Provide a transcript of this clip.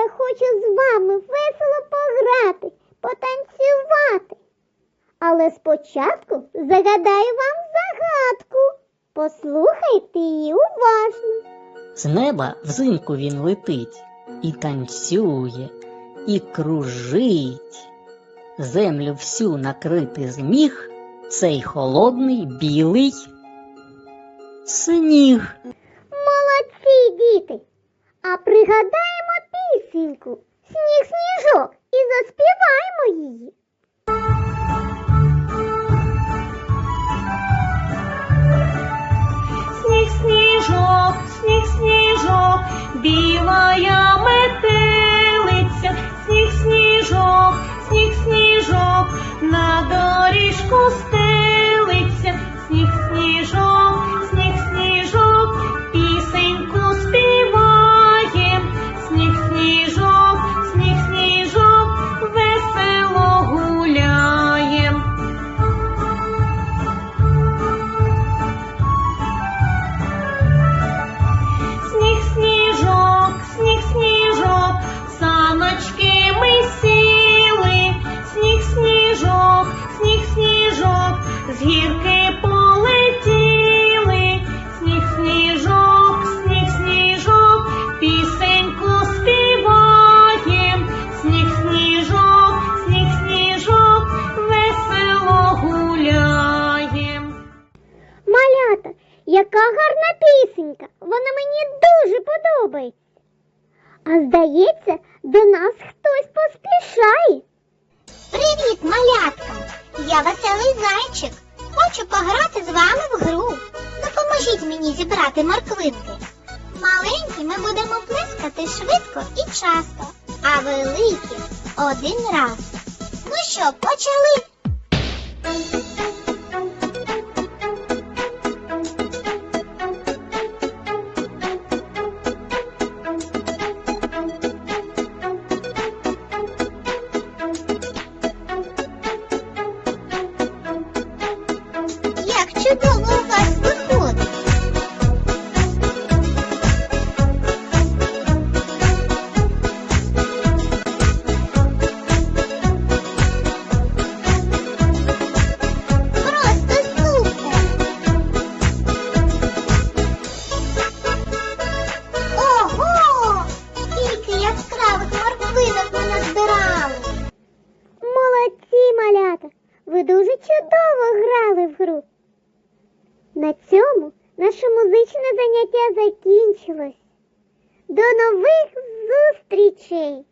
я хочу з вами весело пограти, потанцювати. Але спочатку загадаю вам загадку. Послухайте її уважно. З неба взимку він летить, і танцює, і кружить. Землю всю накрити зміг цей холодний білий сніг. Молодці, діти! А пригадаємо пісеньку Сніг сніжок і заспіваємо її. Сніг, сніжок, сніг, сніжок, білая метелиця, сніг, сніжок, сніг, сніжок, на доріжку з гірки полетіли, сніг, сніжок, сніг, сніжок, пісеньку співаєм, сніг, сніжок, сніг, сніжок, весело гуляєм. Малята, яка гарна пісенька! Вона мені дуже подобається. А здається, до нас хтось поспішає. Привіт, малятка! Я веселий зайчик. Хочу пограти з вами в гру. Допоможіть мені зібрати морквинки. Маленькі ми будемо плескати швидко і часто, а великі один раз. Ну що, почали? Чудово грали в гру. На цьому наше музичне заняття закінчилось. До нових зустрічей!